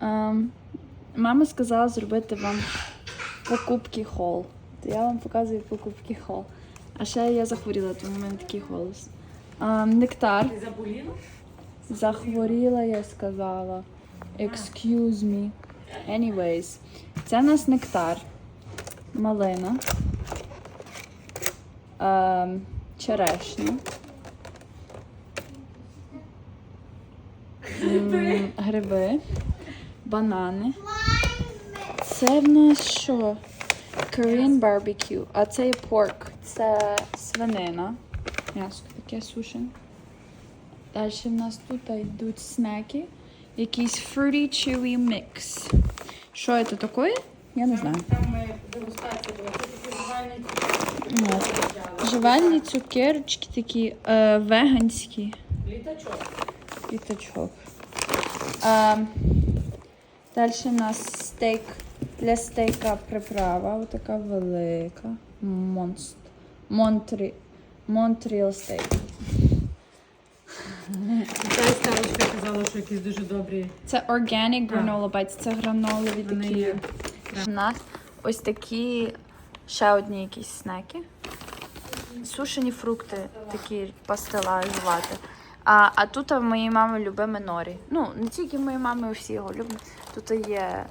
Ем, мама сказала зробити вам покупки хол. То я вам показую покупки хол. А ще я захворіла, тому в мене такий голос. Ем, нектар. Ти заболіла? Захворіла, я сказала. Excuse me. Anyways, це у нас нектар, малина, ем, черешня, м, гриби, банани. Це в нас що? Korean barbecue, а це є pork, це свинина. М'ясо таке сушене. Далі в нас тут йдуть снеки. Якийсь fruity chewy mix. Що це таке? Я не знаю. Там дегустація була. Це такі жувальні цукерочки такі е, веганські. літачок. Піточок. Е, далі у нас стейк. Для стейка приправа. Отака велика. Монст. Монтрі. Монтріал стейк. Та старочка казала, що якісь дуже добрі. Це organic granola bites, це гранолові такі. У нас ось такі ще одні якісь снеки. Сушені фрукти, такі пастила жувати. А, а тут в моєї мами любиме норі. Ну, не тільки в моєї мами, всі його люблять. Тут є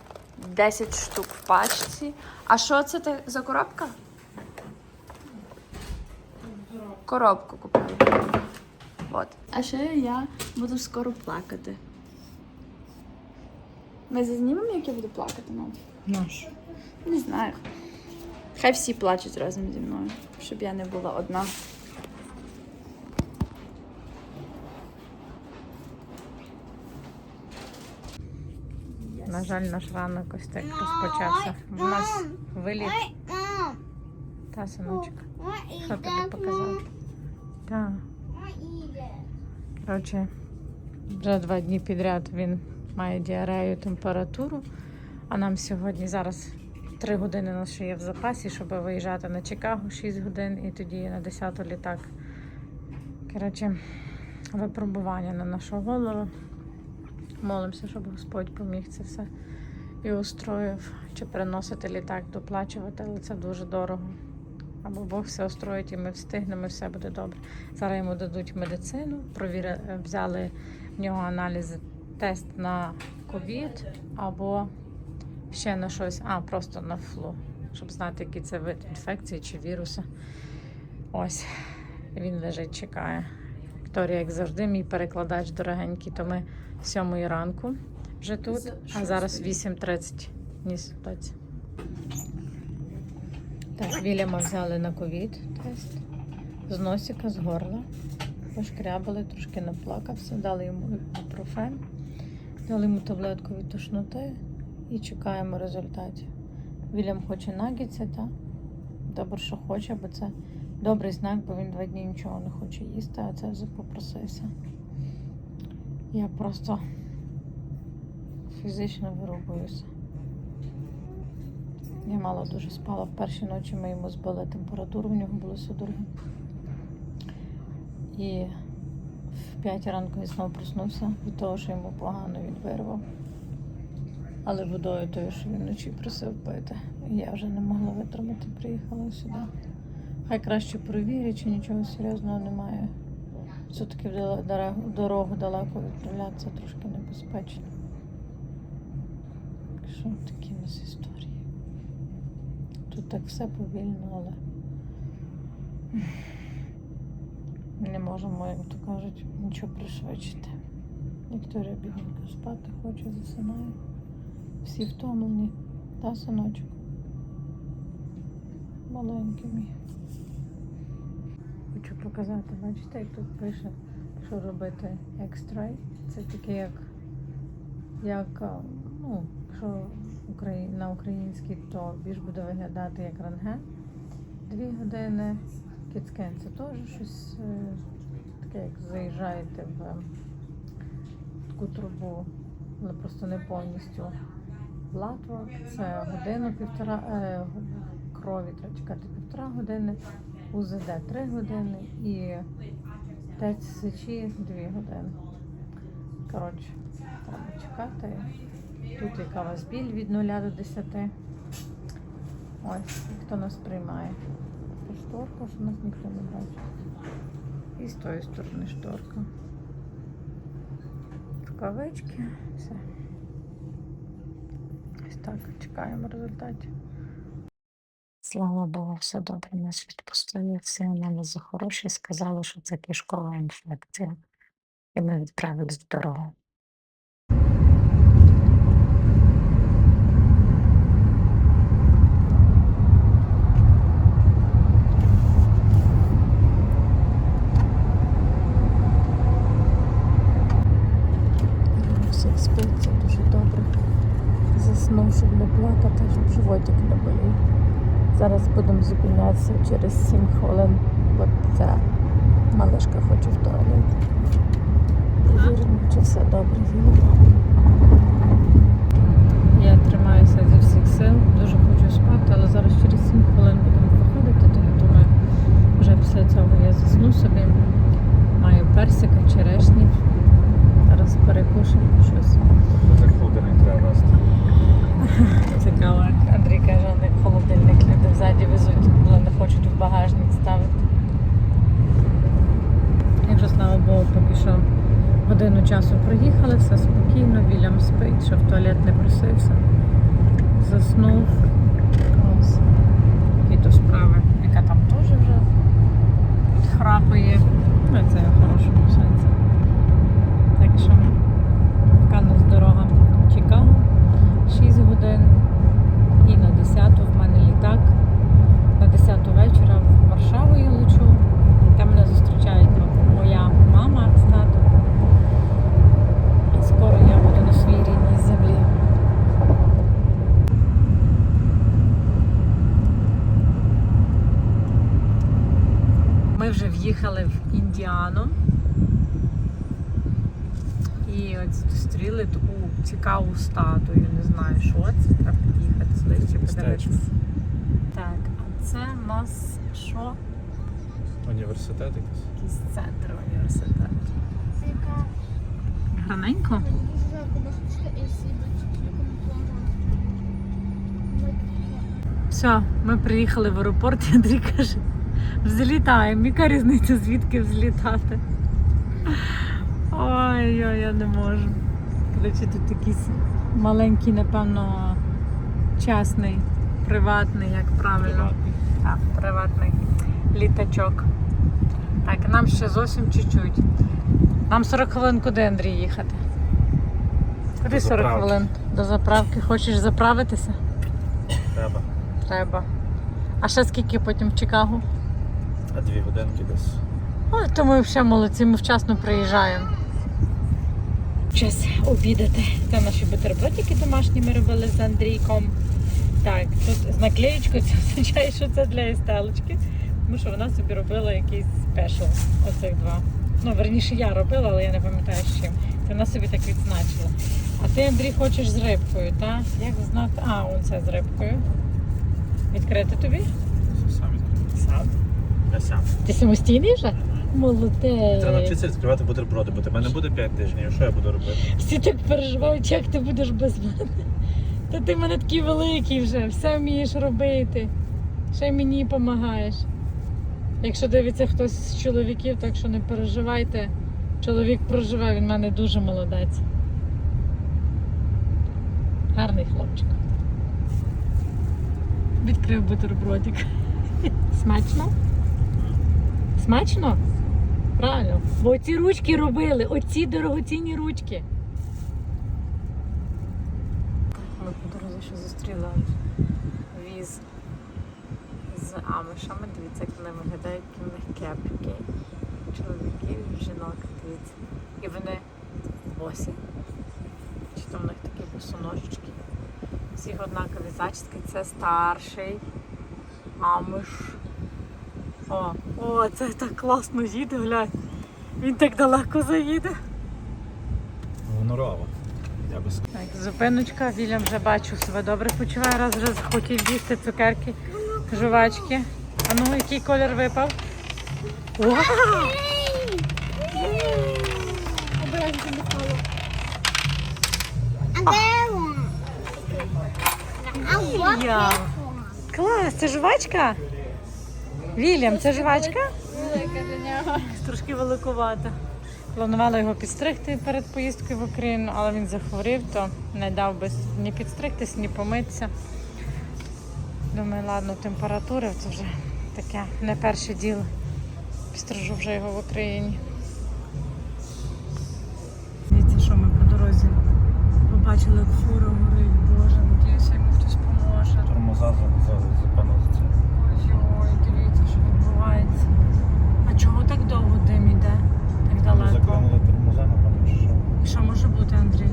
10 штук в пачці. А що це та- за коробка? Коробку купила. От. А ще я буду скоро плакати. Ми зазнімемо, як я буду плакати, мам? Наш. Не знаю. Хай всі плачуть разом зі мною, щоб я не була одна. На жаль, наш ранок ось так розпочався. У нас виліт. Та, синочок. Що тобі показати? Так. Коротше, вже два дні підряд він має діарею, температуру. А нам сьогодні зараз 3 години у нас ще є в запасі, щоб виїжджати на Чикаго 6 годин і тоді на 10 літак. Коротше, випробування на нашу голову. Молимося, щоб Господь поміг це все і устроїв. Чи переносити літак, доплачувати, але це дуже дорого. Або Бог все устроїть, і ми встигнемо, і все буде добре. Зараз йому дадуть медицину, провіри, взяли в нього аналізи, тест на ковід або ще на щось, а просто на флу, щоб знати, який це вид інфекції чи вірусу. Ось він лежить, чекає. Вікторія, як завжди, мій перекладач дорогенький, то ми 7 ранку вже тут, а зараз 8.30. Ні, доці. Так, Вільяма взяли на ковід тест. З носика, з горла. Пошкрябали, трошки наплакався, дали йому ібупрофен, дали йому таблетку від тошноти і чекаємо результатів. Вільям хоче нагіться, та добре, що хоче, бо це добрий знак, бо він два дні нічого не хоче їсти, а це вже попросився. Я просто фізично вирубуюся. Я мало дуже спала. В першій ночі ми йому збили температуру, в нього були судороги. І в 5 ранку він знову проснувся від того, що йому погано він вирвав. Але водою тою, що він вночі просив пити. Я вже не могла витримати, приїхала сюди. Хай краще провірять, чи нічого серйозного немає. Все-таки в дорогу далеко відправлятися трошки небезпечно. Що такі у нас історії? Тут так все повільно, але не можемо, як то кажуть, нічого пришвидшити. Вікторія бідненько спати хоче, засинає. Всі втомлені. Та, синочок? Маленький мій. Хочу показати, бачите, як тут пише, що робити екстрай. Це таке як, як ну, Украї- на українській, то більш буде виглядати як рентген. Дві години. Кіцкен це теж щось е, таке, як заїжджаєте в таку трубу, але просто не повністю. Латва це годину півтора е, крові треба чекати півтора години, УЗД 3 години і тест сечі 2 години. Коротше, так. почекати. Тут яка у вас біль від 0 до 10. Ось, хто нас приймає. Це шторка, що нас ніхто не бачить. І з тої сторони шторка. Рукавички, все. Ось так, чекаємо результатів. Слава Богу, все добре. Нас відпустили. Всі аналізи хороші. Сказали, що це кишкова інфекція. І ми відправились дорогу. Всіх спиться дуже добре. Заснув, щоб не плакати, щоб животик не болів. Зараз будемо зупинятися через 7 хвилин, бо ця малишка хоче в туалет. Перевіримо, чи все добре з. Я тримаюся зі всіх сил, дуже хочу спати, але зараз через 7 хвилин будемо виходити, то я думаю, вже після цього я засну собі. Маю персика, черешні. Зараз перекушаю щось. За холодильник треба вести. Цікаво, Андрій каже, вони холодильник люди взаді везуть, не хочуть в багажник ставити. Якщо слава Богу, поки що годину часу проїхали, все спокійно, Вільям спить, що в туалет не просився. Заснув. Ось. І то справи, яка там теж вже храпає. Ну, це в хорошому сенсі. Так що така у нас дорога в Чикаго. 6 годин і на 10 в мене літак. На 10 вечора в Варшаву я лечу. Там мене зустрічають м- моя мама з татом. І скоро я буду на своїй рідній землі. Ми вже в'їхали в Індіану. І от зустріли таку цікаву статую. Не знаю, що це. Треба під'їхати ближче подивитися. Так, а це в нас що? Університет якийсь. Якийсь центр університету. Гарненько. Все, ми приїхали в аеропорт, і Андрій каже, взлітаємо. Яка різниця, звідки взлітати? Ой, ой, я не можу. Коротше, тут якийсь маленький, напевно, частний, приватний, як правильно. Так, приватний літачок. Так, нам ще зовсім чуть-чуть. Нам 40 хвилин куди, Андрій, їхати? Куди 40 хвилин? До заправки. Хочеш заправитися? Треба. Треба. А ще скільки потім в Чикаго? А дві годинки десь. Ой, то ми ще молодці, ми вчасно приїжджаємо. Час обідати. Це наші бутербродики домашні ми робили з Андрійком. Так, тут з наклеєчкою це означає, що це для Естелочки. Тому що вона собі робила якийсь спешл. Оцих два. Ну, верніше, я робила, але я не пам'ятаю з чим. Це вона собі так відзначила. А ти, Андрій, хочеш з рибкою, так? Як знати? А, он це з рибкою. Відкрити тобі? Сам відкрив. Сам. Я сам. Ти самостійний вже? Молодець. Треба навчитися відкривати бутерброди, бо тебе не буде 5 тижнів. Що я буду робити? Всі так переживають, як ти будеш без мене. Та ти в мене такий великий вже, все вмієш робити. Ще й мені допомагаєш. Якщо дивиться хтось з чоловіків, так що не переживайте. Чоловік проживе, він в мене дуже молодець. Гарний хлопчик. Відкрив бутербродик. Смачно? Смачно? Правильно. Бо оці ручки робили, оці дорогоцінні ручки. Ми по дорозі ще зустріли віз з амишами. Дивіться, як вони виглядають, які в них кепки. Чоловіків, жінок, дивіться. І вони босі. Чи то в них такі босоножечки. Всіх однакові зачіски. Це старший амиш. О, о, це так класно їде, глянь. Він так далеко заїде. Гонорова. Я би сказав. Так, зупиночка, Вільям вже бачу себе добре почуває, раз вже захотів їсти цукерки, жувачки. А ну, який колір випав? Вау! Я. Клас, це жвачка? Вільям, це жвачка? Велика для нього. Трошки великувата. Планувала його підстригти перед поїздкою в Україну, але він захворів, то не дав би ні підстригтись, ні помитися. Думаю, ладно, температура це вже таке не перше діло. Підстрижу вже його в Україні. Дивіться, що ми по дорозі побачили, як фура горить. Боже, надіюся, йому хтось поможе. Тормоза за, за, за, за це. Ой, дивіться, що відбувається. А чого так довго дим іде? Так далеко. Заклинули тормоза, напевно, чи що. І що може бути, Андрій?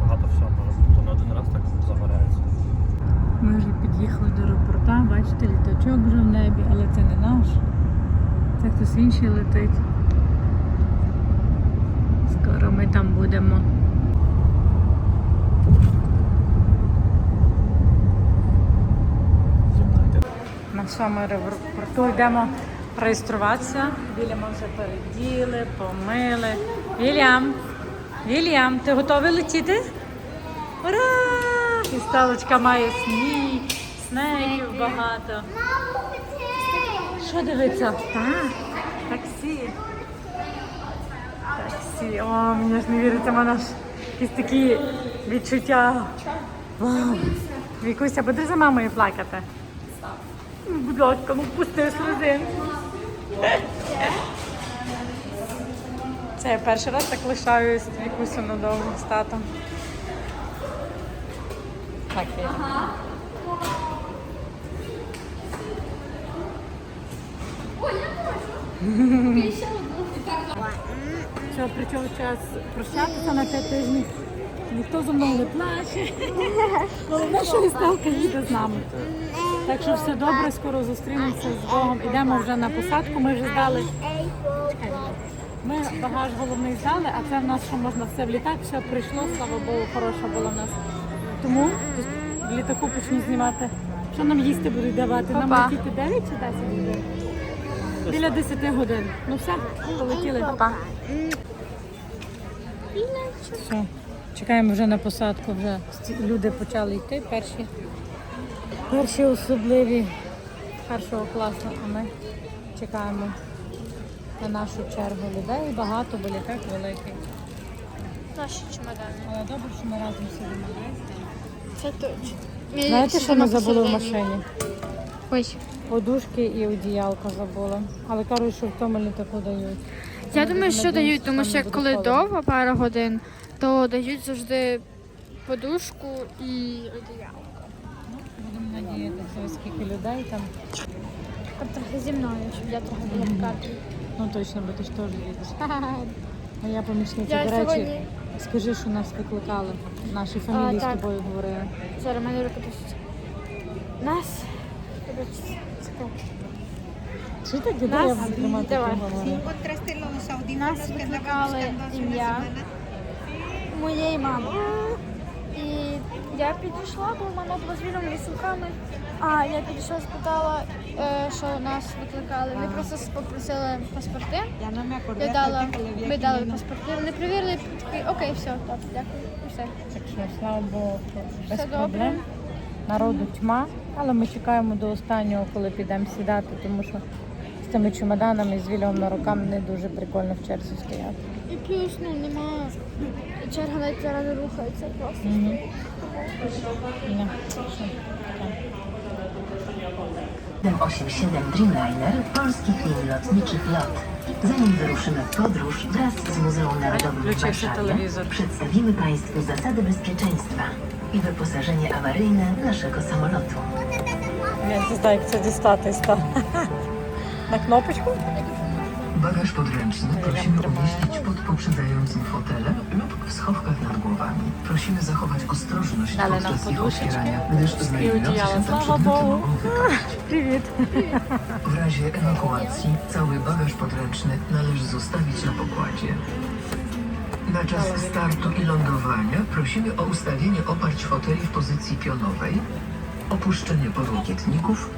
Багато всього може бути. Не один раз так загоряється. Ми вже під'їхали до аеропорта, бачите, літачок вже в небі, але це не наш. Це хтось інший летить. Скоро ми там будемо. На всьому аеропорту йдемо реєструватися. Вільяма вже переділи, помили. Вільям, Вільям, ти готовий летіти? Ура! І сталочка має сніг, снеків багато. Що дивиться? Так, таксі. Таксі. О, мені ж не віриться, в мене ж якісь такі відчуття. Вау. Вікуся, будеш за мамою плакати? Ну, Будь ласка, ну впусти сльози. Це я перший раз так лишаюсь Вікусю надовго з татом. Так, Віка. Що, прийшов час прощатися на 5 тижнів. Ніхто зі мною не плаче. Головне, що Віставка їде з нами. Так що все добре, скоро зустрінемося з Богом. Ідемо вже на посадку. Ми вже здали. Ми багаж головний здали, а це в нас що можна все в літак, все прийшло, слава Богу, хороша була в нас. Тому в літаку почну знімати. Що нам їсти будуть давати? Нам Па-па. летіти 9 чи 10 годин? Біля 10 годин. Ну все, полетіли. Папа. Все. Чекаємо вже на посадку, вже люди почали йти, перші, перші особливі першого класу, а ми чекаємо на нашу чергу людей. Багато, бо літак великий. Наші чемодани. Але добре, що ми разом сидимо. Це точно. Знаєте, що ми забули в машині? Ой. Подушки і одіялка забула. Але кажуть, що в тому літаку дають. Я думаю, що дають, тому що коли довго пара годин, то дають завжди подушку і одіяло. Будемо надіятися, скільки людей там. Там трохи зі мною, щоб я трохи була в кадрі. Ну точно, бо ти ж теж їдеш. Моя помічниця, Я до речі, сьогодні скажи, що нас викликали. Наші фамілії з так. тобою говорили. зараз мене руки трясуться. Нас. Вибачте, Чи так іде, Нас- тримати Давай. los audífonos Нас que andábamos викликали buscando hace una ім'я semana. Моєї мами. І я підійшла, бо мама була з вільними сумками. А я підійшла, спитала, е, що нас викликали. Вони просто попросили паспорти. Я дала, que ми дали паспорти. Вони перевірили, такі, окей, все, так, дякую. І все. Так що, слава Богу, без Все добре. проблем. Народу тьма, але ми чекаємо до останнього, коли підемо сідати, тому що з тими чемоданами з вільом на руках не дуже прикольно в черзі стояти. Jakiegoś, no nie ma czerwonej teraz ruchu co prosto. Mhm. No, proszę. Tak. Dreamliner, polski film lotniczych LOT. Zanim wyruszymy w podróż wraz z Muzeum Narodowym w Warszawie, przedstawimy Państwu zasady bezpieczeństwa i wyposażenie awaryjne naszego samolotu. Więc zdaje, gdzie stać, Na knopeczku? Та. На кнопочку? Bagaż podręczny prosimy umieścić pod poprzedzającym fotelem lub w schowkach nad głowami. Prosimy zachować ostrożność Ale nam podczas ich poduszeczkę otwierania, gdyż znajdujące oddziała. się tam Слава przedmioty Bogu. mogą wypaść. Привіт. W razie ewakuacji cały bagaż podręczny należy zostawić na pokładzie. Na czas startu i lądowania prosimy o ustawienie oparć foteli w pozycji pionowej, opuszczenie podłokietników,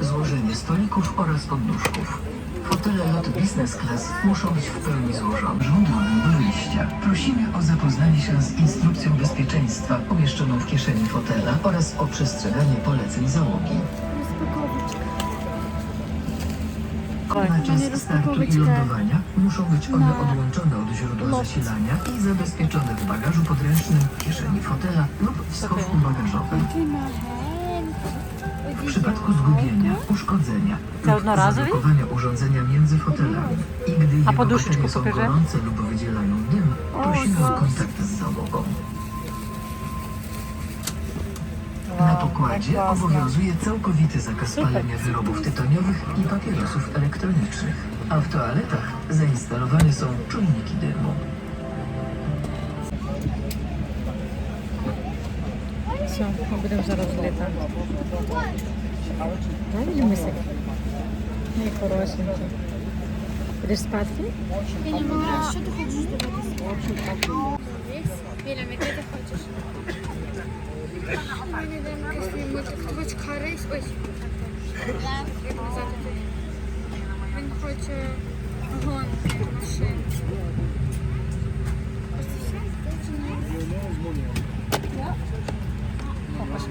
złożenie stolików oraz podnóżków. Fotele lot business class muszą być w pełni złożone. Żądamy do wyjścia. Prosimy o zapoznanie się z instrukcją bezpieczeństwa umieszczoną w kieszeni fotela oraz o przestrzeganie poleceń załogi. Na czas startu i lądowania muszą być one odłączone od źródła zasilania i zabezpieczone w bagażu podręcznym, kieszeni fotela lub w schowku bagażowym. W przypadku zgubienia, uszkodzenia lub urządzenia między fotelami i gdy jego poduszeczku baterie są pokażę? gorące lub wydzielają dym, prosimy o kontakt z załogą. Na pokładzie ładnie. obowiązuje całkowity zakaz palenia wyrobów tytoniowych i papierosów elektronicznych, a w toaletach zainstalowane są czujniki dymu. Все, ми будемо зараз злітати. Правильно мисик? Ай, хорошенький. Будеш спати? Я не могла. Що ти хочеш дивитися? Віля, яке ти хочеш? У мене там якийсь мультик. Ти хочеш Харис? Ось. Як назад туди. Він хоче гонки машин. Ось це все. Це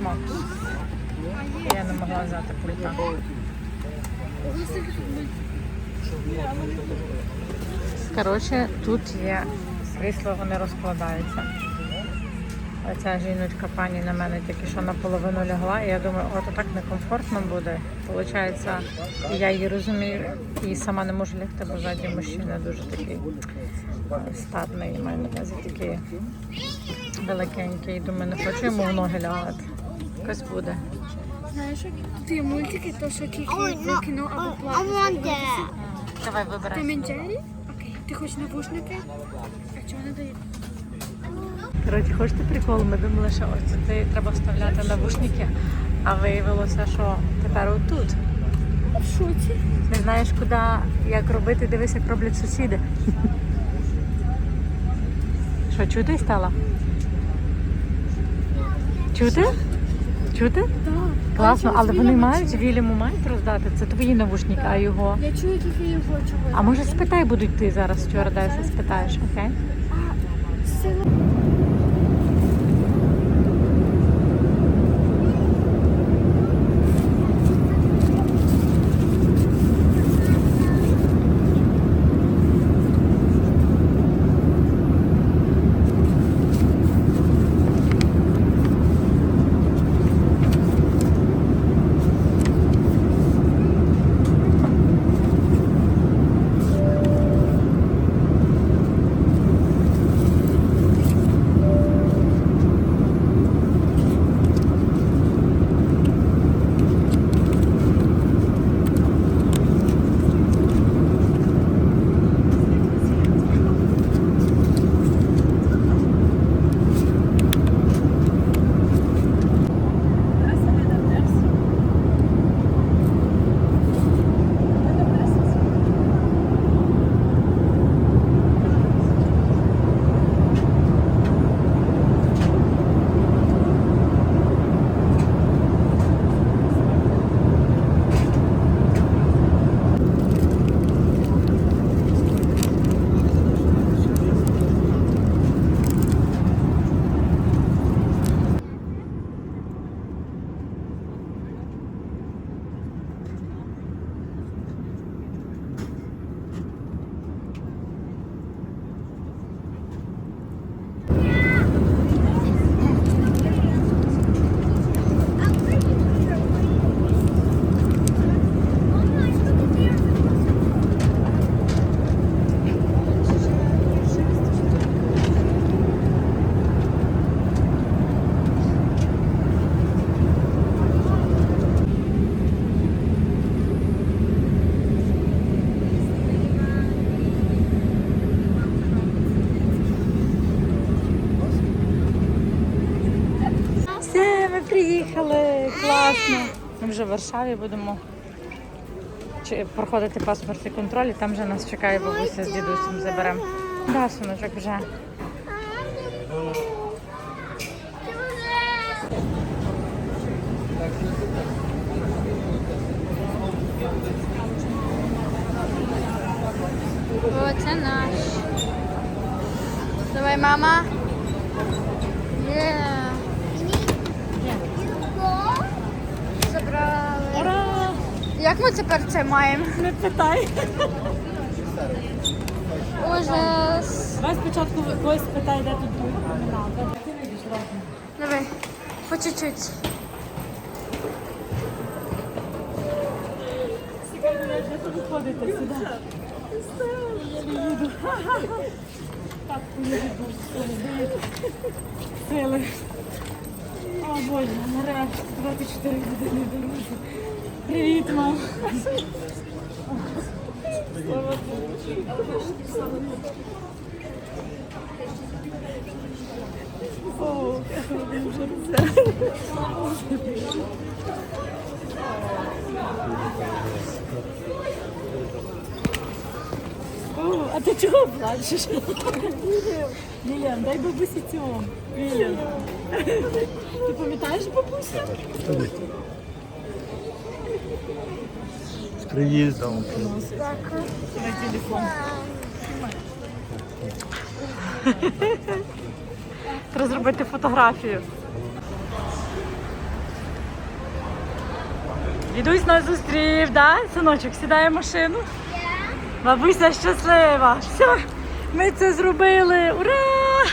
є. Я не могла взяти пульта. Коротше, тут є крісло, вони розкладаються. Оця жіночка пані на мене тільки що наполовину лягла, і я думаю, от так некомфортно буде. Получається, я її розумію, і сама не можу лягти, бо ззаді мужчина дуже такий статний, маю на увазі такий великенький. Думаю, не хочу йому в ноги лягати. Якось буде. Знаєш, тут є мультики, то що тільки в кіно або платно. Давай Том вибирай. і Джері? Окей. Ти хочеш навушники? А чого не дають? Коротше, хочете прикол? Ми думали, що ось туди треба вставляти навушники, а виявилося, що тепер отут. В шоці. Не знаєш, куди, як робити, дивись, як роблять сусіди. Що, чути стало? Чути? Чути? Так. Класно, але вони мають, Вільяму мають роздати. Це твої навушники, а його. Я чую тільки його чого. А може спитай будуть ти зараз стюардеса, спитаєш, окей? Сила. Ми вже в Варшаві будемо проходити паспортний контроль, і там вже нас чекає бабуся з дідусем. Заберемо. Да, синочок вже. Це наш. Давай, мама. Є. Забрали. Ура! Як ми тепер це маємо? Не питай. Ужас. Давай спочатку когось питай, де тут термінал. Ти вийдеш разом. Давай, по чуть-чуть. Цікаво, як ви тут ходите сюди. Я не їду. Так, поїду сили. О, Боже, нарешті 24 години дорозі. О, вже все. О, а ти чого плачеш? Ліліан, дай бабусі цьому. Ліліан. Ти пам'ятаєш бабусю? Приїздом. Давай телефон. Треба зробити фотографію. Дідусь нас зустрів, да? Синочок, сідає в машину. Бабуся щаслива. Все, ми це зробили. Ура!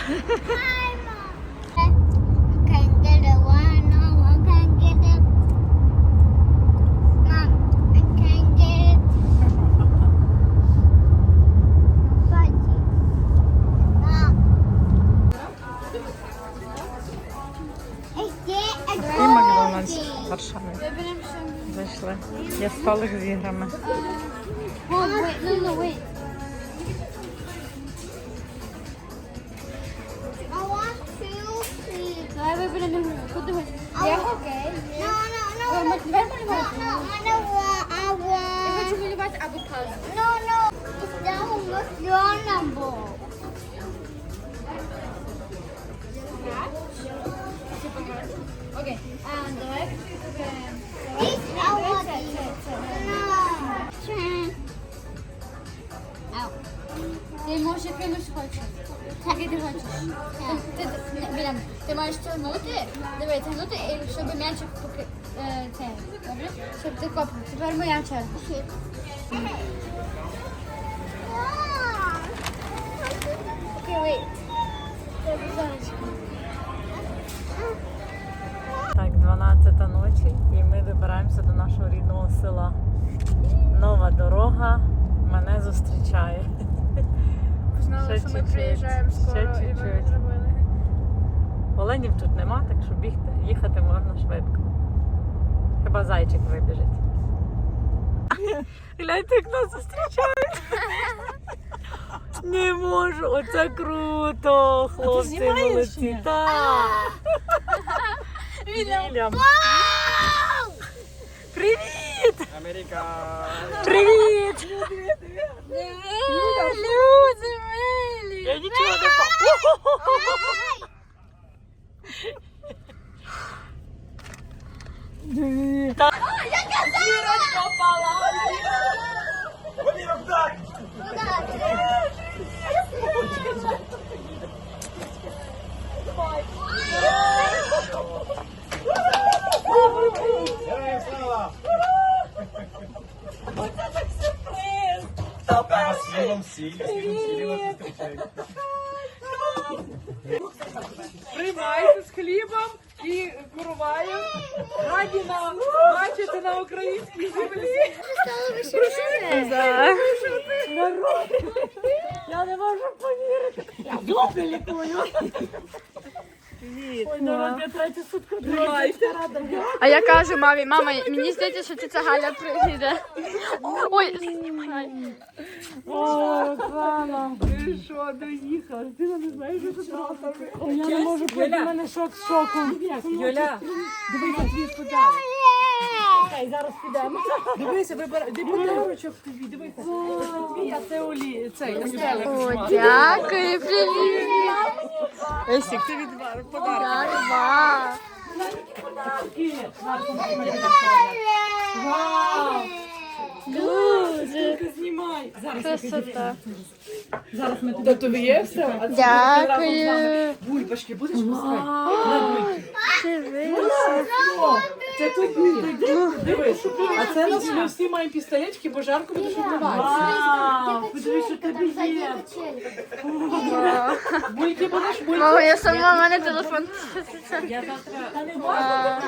Є столик Щоб ти копнув. Тепер моя черга. Окей. Так, 12 ночі і ми добираємося до нашого рідного села. Нова дорога мене зустрічає. Знали, Ще що ми приїжджаємо ще скоро, і ми зробили. Оленів тут нема, так що бігти, їхати можна швидко. Хіба зайчик вибіжить. Гляньте, як нас зустрічають. Не можу, оце круто, хлопці молодці. Так. Вільям. Привіт! Америка! Привіт! Люди милі! Я нічого не па. Та- Зірочка впала. Слівом сіль, слівом сіль вас зустрічають. Кажу мамі, мама, мені здається, що тетя Галя приїде. Ой, знімай. О, Оксана. Ти що, доїхала? Ти не знаєш, що тут робити? Я не можу повірити, в мене шок з шоком. Юля, Дивися, твій подали. хай зараз підемо. Дивися, вибирай. Де подарочок тобі, дивися. Твій, а це Олі, цей, О, дякую, привіт. Есік, ти від подарок. Дякую. Вау! Дуже. знімай. Зараз Красота. Зараз ми туди тобі є все. А це Дякую. Бульбашки будеш пускати? Дивися. Це тобі. Дивись. А це нас ми всі маємо пістолетики, бо жарко буде вбиватися. Подивись, що тобі є. Бульки будеш, бульки. Мама, я сама, в мене телефон. Я завтра... Та не можна.